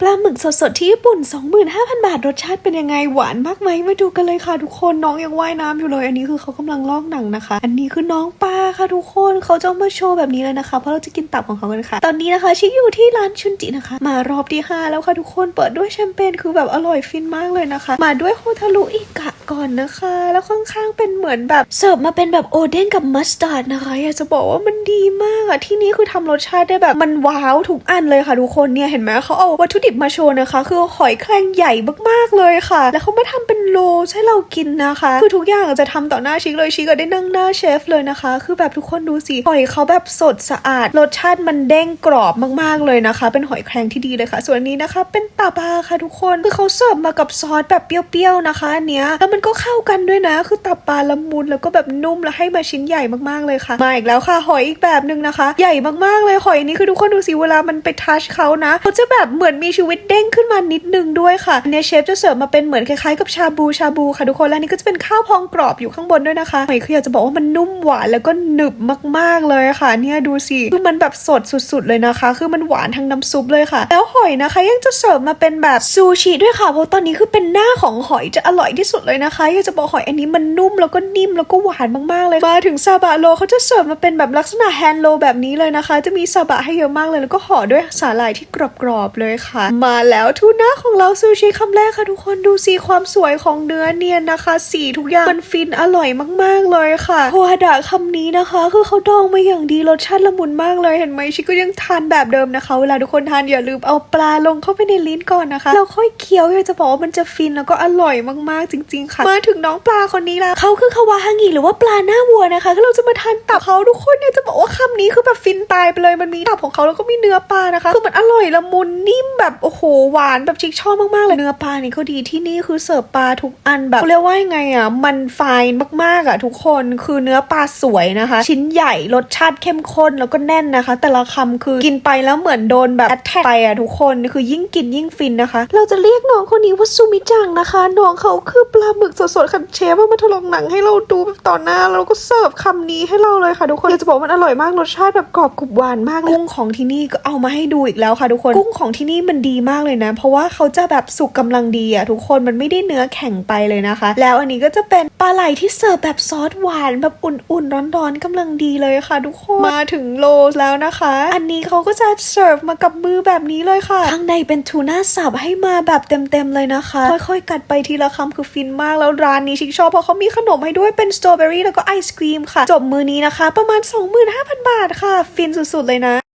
ปลาหมึกสดๆ ที่ญี่ปุ่น 25,000 บาท รสชาติเป็นยังไง หวานมากไหมมาดูกันเลยค่ะทุกคน น้องยังว่ายน้ำอยู่เลย อันนี้คือเขากำลังลอกหนังนะคะ อันนี้คือน้องปลาค่ะทุกคน เขาจะมาโชว์แบบนี้เลยนะคะ เพราะเราจะกินตับของเขากันค่ะ ตอนนี้นะคะ ชิคอยู่ที่ร้านชุนจินะคะ มารอบที่ 5 แล้วค่ะทุกคน เปิดด้วยแชมเปญ คือแบบอร่อยฟินมากเลยนะคะ มาด้วยโฮทารุอิกะก่อนนะคะ แล้วข้างๆเป็นเหมือนแบบเสิร์ฟมาเป็นแบบโอเด้งกับมัสตาร์ดนะคะ อยากจะบอกว่ามันดีมากอะที่นี่คือทำรสชาติได้แบบมันว้าวทุกอันเลยค่ะทุกคน เนี่ยเห็นไหมเขาเอาวัตถุดิบมาโชว์นะคะ คือหอยแครงใหญ่มากๆเลยค่ะ แล้วเขามาทำเป็นโลให้เรากินนะคะ คือทุกอย่างจะทำต่อหน้าชิคเลยชิคก็ได้นั่งหน้าเชฟเลยนะคะ คือแบบทุกคนดูสิหอยเขาแบบสดสะอาด รสชาติมันเด้งกรอบมากๆเลยนะคะ เป็นหอยแครงที่ดีเลยค่ะ ส่วนนนี้นะคะ เป็นตาบาค่ะทุกคนคือเขาเสิร์ฟมากับซอสแบบเปรี้ยวๆนะคะอันเนี้ยแล้วมันก็เข้ากันด้วยนะ คือตับปลาละมุนแล้วก็แบบนุ่มแล้วให้มาชิ้นใหญ่มากๆเลยค่ะมาอีกแล้วค่ะหอยอีกแบบหนึ่งนะคะ ใหญ่มากๆเลยหอยนี้คือทุกคนดูสิเวลามันไปทัชเขานะเขาจะแบบเหมือนมีชีวิตเด้งขึ้นมานิดนึงด้วยค่ะเนี้ยเชฟจะเสิร์ฟมาเป็นเหมือนคล้ายๆกับชาบูชาบูค่ะทุกคนแล้วนนี้ก็จะเป็นข้าวพองกรอบอยู่ข้างบนด้วยนะคะหอยคืออยากจะบอกว่ามันนุ่มหวานแล้วก็หนึบมากๆเลยค่ะ เนี่ยดูสิคือมันแบบสดสุดๆเลยนะคะ คือมันหวานทั้งน้ำซุปเลยค่ะ แล้วหอยนะคะ ยังจะเสิร์ฟมาเป็นแบบซูชิด้วยค่ะเพราะตอนนี้คือเป็นหน้าของหอยจะอร่อยที่สุดเลยนะคะอยากจะบอกหอยอันนี้มันนุ่มแล้วก็นิ่มแล้วก็หวานมากๆเลยมาถึงซาบะโลเขาจะเสิร์ฟมาเป็นแบบลักษณะแฮนด์โลแบบนี้เลยนะคะ จะมีซาบะให้เยอะมากเลยแล้วก็ห่อด้วยสาหร่ายที่กรอบๆเลยค่ะมาแล้วทูน่าของเราซูชิคำแรกค่ะทุกคนดูสิความสวยของเนื้อเนียนนะคะ สีทุกอย่างมันฟินอร่อยมาก ๆ เลยค่ะโฮฮาดะคำนี้นะคะ คือเขาดองมาอย่างดีรสชาติละมุนมากเลยเห็นไหมชิคก็ยังทานแบบเดิมนะคะ เวลาทุกคนทานอย่าลืมเอาปลาลงเข้าไปในลิ้นก่อนนะคะแล้วค่อยเคี้ยวอยากจะบอกว่ามันจะฟินแล้วก็อร่อยมากๆจริง ๆ ค่ะ มาถึงน้องปลาคนนี้แล้วเขาคือคาวาฮางิหรือว่าปลาหน้าวัวนะคะที่เราจะมาทานตับเขาทุกคนเนี่ยจะบอกว่าคำนี้คือแบบฟินตายไปเลยมันมีตับของเขาแล้วก็มีเนื้อปลานะคะคือมันอร่อยละมุนนิ่มแบบโอ้โหหวานแบบชิคชอบมากๆเลยเนื้อปลานี่เขาดีที่นี่คือเสิร์ฟปลาทุกอันแบบเขาเรียกว่ายังไงอะมันไฟน์มากๆอะทุกคนคือเนื้อปลาสวยนะคะ ชิ้นใหญ่รสชาติเข้มข้นแล้วก็แน่นนะคะ แต่ละคำคือกินไปแล้วเหมือนโดนแบบแอตแทกไปอะทุกคนคือยิ่งกินยิ่งฟินนะคะ เราจะเรียกน้องคนนี้ว่าซูมิจังนะคะน้องเขาคือปลาหมึกสดๆค่ะเชฟเอามาทดลองหนังให้เราดูแบบต่อหน้าแล้วก็เสิร์ฟคำนี้ให้เราเลยค่ะทุกคนอยากจะบอกว่ามันอร่อยมากรสชาติแบบกรอบกรุบหวานมากกุ้งของที่นี่ก็เอามาให้ดูอีกแล้วค่ะทุกคนกุ้งของที่นี่มันดีีมากเลยนะ เพราะว่าเขาจะแบบสุกกำลังดีอะทุกคนมันไม่ได้เนื้อแข็งไปเลยนะคะ แล้วอันนี้ก็จะเป็นปลาไหลที่เสิร์ฟแบบซอสหวานแบบอุ่นๆร้อนๆกำลังดีเลยค่ะ ทุกคนมาถึงโลแล้วนะคะ อันนี้เขาก็จะเสิร์ฟมากับมือแบบนี้เลยค่ะ ข้างในเป็นทูน่าสับให้มาแบบเต็มๆเลยนะคะ ค่อยๆ กัดไปทีละคำคือฟินมากแล้วร้านนี้ชิคชอบเพราะเขามีขนมให้ด้วยเป็นสตรอเบอรี่แล้วก็ไอศครีมค่ะ จบมือนี้นะคะ ประมาณ 25,000 บาทค่ะ ฟินสุดๆเลยนะ